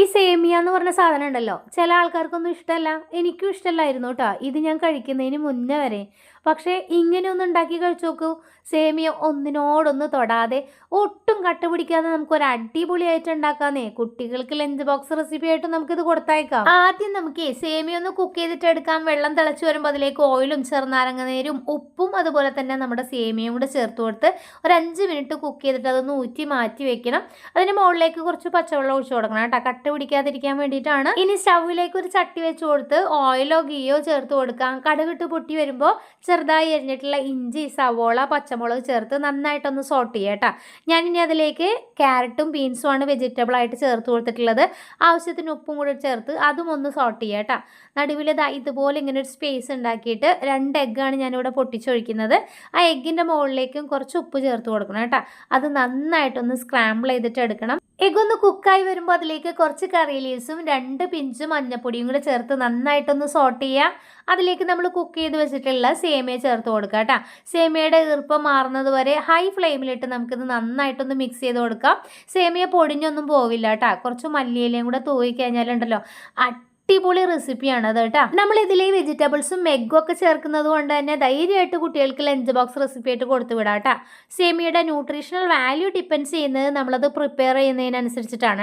ഈ സേമിയ എന്ന് പറഞ്ഞ സാധനം ഉണ്ടല്ലോ. ചില ആൾക്കാർക്കൊന്നും ഇഷ്ടമല്ല. എനിക്കും ഇഷ്ടമല്ലായിരുന്നു കേട്ടോ. ഇത് ഞാൻ കഴിക്കുന്നതിന് മുന്നേ വരെ. പക്ഷേ ഇങ്ങനെയൊന്നും ഉണ്ടാക്കി കഴിച്ചു നോക്കൂ. സേമിയ ഒന്നിനോടൊന്ന് തൊടാതെ ഒട്ടും കട്ട പിടിക്കാതെ നമുക്ക് ഒരു അടിപൊളിയായിട്ട് ഉണ്ടാക്കാന്നേ. കുട്ടികൾക്ക് ലഞ്ച് ബോക്സ് റെസിപ്പി ആയിട്ട് നമുക്കിത് കൊടുത്തയക്കാം. ആദ്യം നമുക്ക് സേമിയ ഒന്ന് കുക്ക് ചെയ്തിട്ട് എടുക്കാം. വെള്ളം തിളച്ച് വരുമ്പോൾ അതിലേക്ക് ഓയിലും ചെറുനാരങ്ങ നേരും ഉപ്പും അതുപോലെ തന്നെ നമ്മുടെ സേമിയയും കൂടെ ചേർത്ത് കൊടുത്ത് ഒരു അഞ്ച് മിനിറ്റ് കുക്ക് ചെയ്തിട്ട് അതൊന്ന് ഊറ്റി മാറ്റി വെക്കണം. അതിന് മുകളിലേക്ക് കുറച്ച് പച്ചവെള്ളം ഒഴിച്ചു കൊടുക്കണം കേട്ടോ. കട്ട പിടിക്കാതിരിക്കാൻ വേണ്ടിയിട്ടാണ്. ഇനി സ്റ്റൗവിലേക്ക് ഒരു ചട്ടി വെച്ച് കൊടുത്ത് ഓയിലോ ഗീയോ ചേർത്ത് കൊടുക്കാം. കടുകിട്ട് പൊട്ടി വരുമ്പോൾ ചെറുതായി എരിഞ്ഞിട്ടുള്ള ഇഞ്ചി സവോള പച്ചമുളക് ചേർത്ത് നന്നായിട്ടൊന്ന് സോട്ട് ചെയ്യാം ഞാൻ ഇനി അതിലേക്ക് ക്യാരറ്റും ബീൻസും ആണ് വെജിറ്റബിൾ ആയിട്ട് ചേർത്ത് കൊടുത്തിട്ടുള്ളത്. ആവശ്യത്തിന് ഉപ്പും കൂടി ചേർത്ത് അതും ഒന്ന് സോട്ട് ചെയ്യാം കേട്ടോ. നടുവിൽ ഇതുപോലെ ഇങ്ങനെ ഒരു സ്പേസ് ഉണ്ടാക്കിയിട്ട് രണ്ട് എഗ്ഗാണ് ഞാനിവിടെ പൊട്ടിച്ചൊഴിക്കുന്നത്. ആ എഗ്ഗിന്റെ മുകളിലേക്കും കുറച്ച് ഉപ്പ് ചേർത്ത് കൊടുക്കണം കേട്ടോ. അത് നന്നായിട്ടൊന്ന് സ്ക്രാമ്പിൾ ചെയ്തിട്ട് എടുക്കണം. എഗ് ഒന്ന് കുക്കായി വരുമ്പോൾ അതിലേക്ക് കുറച്ച് കറി ലീവ്സും രണ്ട് പിഞ്ച് മഞ്ഞപ്പൊടിയും കൂടെ ചേർത്ത് നന്നായിട്ടൊന്ന് സോട്ട് ചെയ്യാം. അതിലേക്ക് നമ്മൾ കുക്ക് ചെയ്ത് വെച്ചിട്ടുള്ള സേമിയ ചേർത്ത് കൊടുക്കുക കേട്ടോ സേമിയയുടെ ഈർപ്പം മാറുന്നത് വരെ ഹൈ ഫ്ലെയിമിലിട്ട് നമുക്കിത് നന്നായിട്ടൊന്ന് മിക്സ് ചെയ്ത് കൊടുക്കാം. സേമിയ പൊടിഞ്ഞൊന്നും പോവില്ല കേട്ടോ കുറച്ച് മല്ലിയിലയും കൂടെ തൂവി കഴിഞ്ഞാലുണ്ടല്ലോ അടിപൊളി റെസിപ്പിയാണ് അത് കേട്ടോ. നമ്മൾ ഇതിലെ വെജിറ്റബിൾസും എഗ്ഗും ഒക്കെ ചേർക്കുന്നത് കൊണ്ട് തന്നെ ധൈര്യമായിട്ട് കുട്ടികൾക്ക് ലഞ്ച് ബോക്സ് റെസിപ്പി ആയിട്ട് കൊടുത്തു വിടാം കേട്ടോ. സേമിയയുടെ ന്യൂട്രീഷണൽ വാല്യൂ ഡിപ്പെൻഡ് ചെയ്യുന്നത് നമ്മളത് പ്രിപ്പയർ ചെയ്യുന്നതിനനുസരിച്ചിട്ടാണ്.